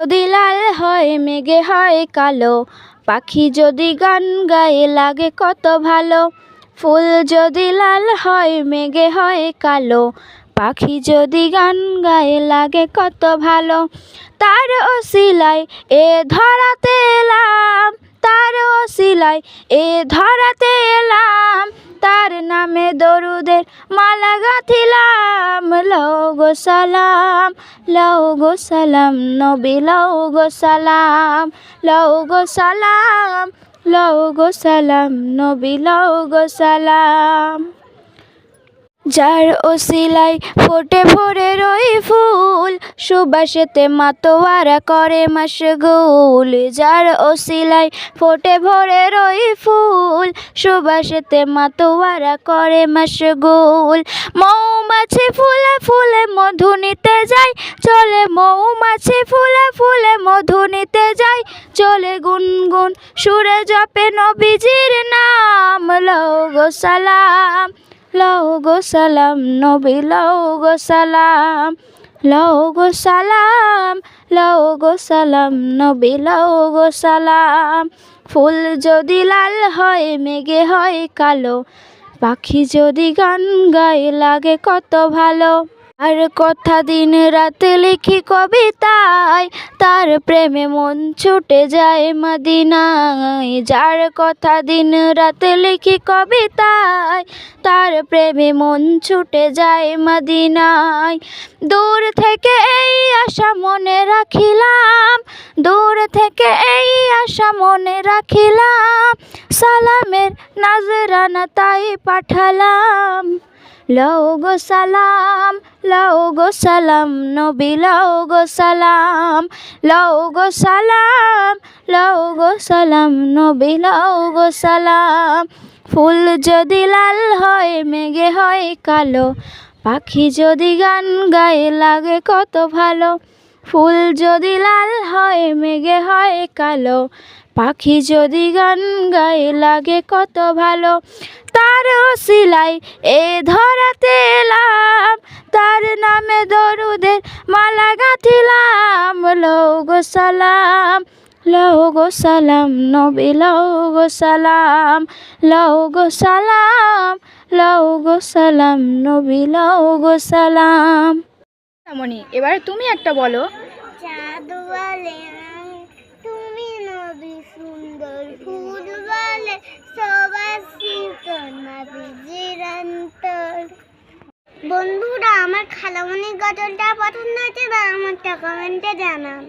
যদি লাল হয়, মেঘে হয় কালো, পাখি যদি গান গায়ে লাগে কত ভালো। ফুল যদি লাল হয়, মেঘে হয় কালো, পাখি যদি গান গায়ে লাগে কত ভালো। তার ওসিলায় এ ধরাতে এলাম, তার ওসিলায় এ ধরাতে এলাম, তার নামে দরুদের মালা গাঁথিলাম। লও গো সালাম লও গো সালাম, নবী লও গো সালাম লও গো সালাম লও গো সালাম, নবী লও সালাম। যার ওসিলাই ফোটে ভরে রই ফুল সুবাসেতে মাতোয়ারা করে মাসগুল যার ওসিলাই ফোটে ভরে রই ফুল। সুবাসেতে মাতোয়ারা করে মাসগুল মৌমাছি ফুলে ফুলে মধু নিতে যায়। চলে মৌমাছি ফুলে ফুলে মধু নিতে যায়। চলে গুনগুন সুরে জপে নবীজির নাম। লও গো সালাম, লও গো সালাম নবী, লও গো সালাম। লও গো সালাম লও গো সালাম, নবী লও গো সালাম। ফুল যদি লাল হয়, মেঘে হয় কালো, পাখি যদি গান গায়, লাগে কত ভালো। আর কথা দিন রাত লিখি কবিতায়, তার প্রেমে মন ছুটে যায় মদিনায়। যার কথা দিন রাত লিখি কবিতায়, তার প্রেমে মন ছুটে যায় মদিনায়। দূর থেকে এই আশা মনে রাখিলাম, দূর থেকে এই আশা মনে রাখিলাম। সালামের নাজরানা তাই পাঠালাম। লও গো সালাম, লও গো সালাম, নবী লও গো সালাম, লও গো সালাম, লও গো সালাম, নবী লও গো সালাম। ফুল যদি লাল হয়, মেঘে হয় কালো, পাখি যদি গান গায়ে, লাগে কত ভালো। ফুল যদি লাল হয়, মেঘে হয় কালো, পাখি যদি গান গায়ে, লাগে কত ভালো। তার সিলাই এ ধরাতে এলাম। তার নামে দরুদের মালা গাঁথিলাম। লও গো সালাম লও গো সালাম নবী লও গো সালাম লও গো সালাম লও গো সালাম নবী লও গো সালাম। মনি এবার তুমি একটা বলো। চাঁদ বলে তুমি নবী সুন্দর ফুল বলে বন্ধুরা আমার খালামণির গজলটা পছন্দ হয়েছে বা আমারটা কমেন্টে জানান।